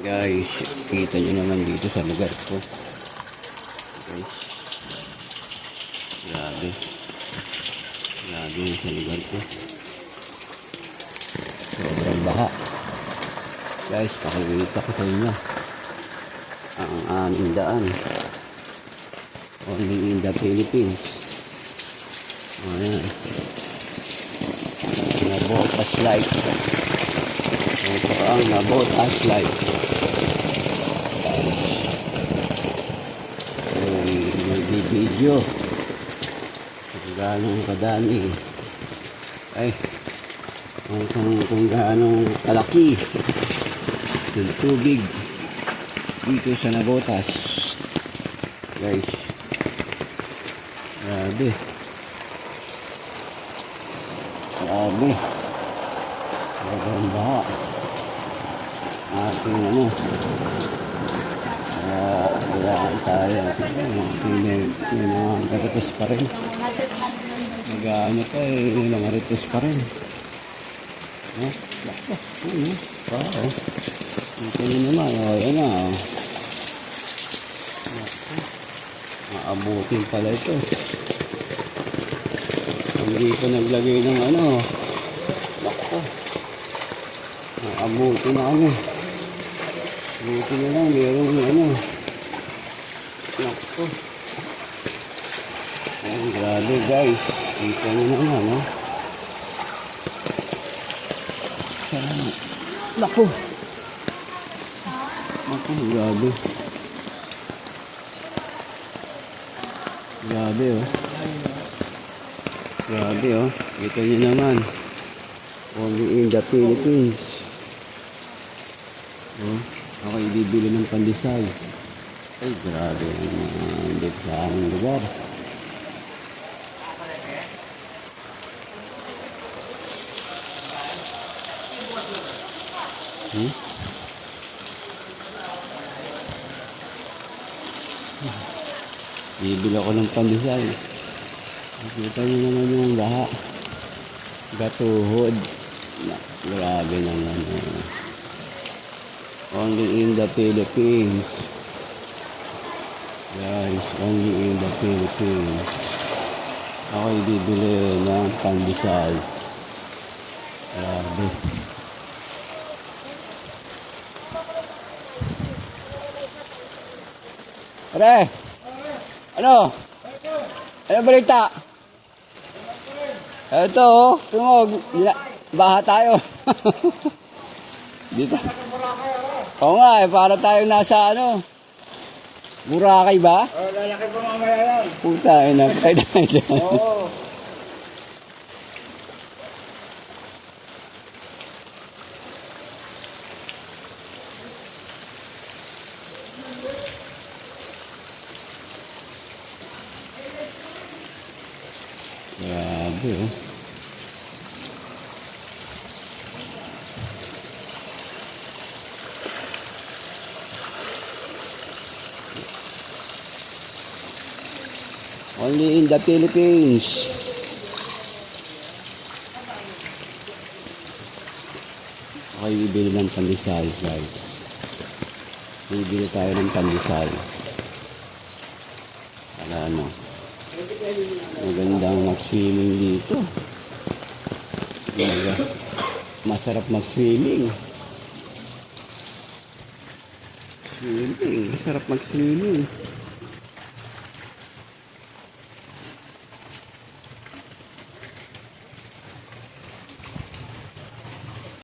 Guys, kita nyo naman dito sa lugar ko. Guys. Grabe. Grabe sa lugar ko. Sobrang baha. Guys, pakikita ko sa inyo. Ang aming daan. Only in the Philippines. Ayan. Nabotas light. Ito ang nabotas light. May video. Kung gaano kadami. Ay. Kung, kung, kung gaano kalaki. Yung tubig. Dito sa nabotas. Guys. Grabe. Grabe. Sobrang baha. Ating ano. Ah, kailangan tayo. May, mga garitos pa rin. Nag-ano pa eh, mga garitos pa rin. Oh, bako. Ano? Wow. Ito yun naman. Oh, yan na. Oh. Maabutin pala ito. Hindi ko naglagay ng ano. Bako. Maabutin na kami. Buti na lang, meron ng ano. Naku. Ayan, grabe guys. Kita nyo naman, no? Sana. Naku. Naku, grabe. Grabe, oh. Grabe, oh. Kita nyo naman. Only in the Philippines. Oh. Ako ibibili ng pandesal. Ay, grabe naman dito sa aming lugar. Hmm? Bibili ako ng pandesal. Nakita niyo naman yung baha. Gatuhod. Grabe naman. Oh. Only in the Philippines. Guys, only in the Philippines. Ako'y bibili ng pandesal. Grabe. Pre! Ano? Ano balita? Ito oh, tumog. Baha tayo. Dito. Oo nga, eh, para tayo nasa ano. Boracay ba? Oh, lalaki pa mamaya yan. Puta, eh, nakay tayo dyan. Oo. Grabe, oh. Only in the Philippines. Okay, bibili ng pandesal, guys. Bibili tayo ng pandesal. Para ano, magandang mag-swimming dito. Talaga, Masarap mag-swimming. Swimming, masarap mag-swimming.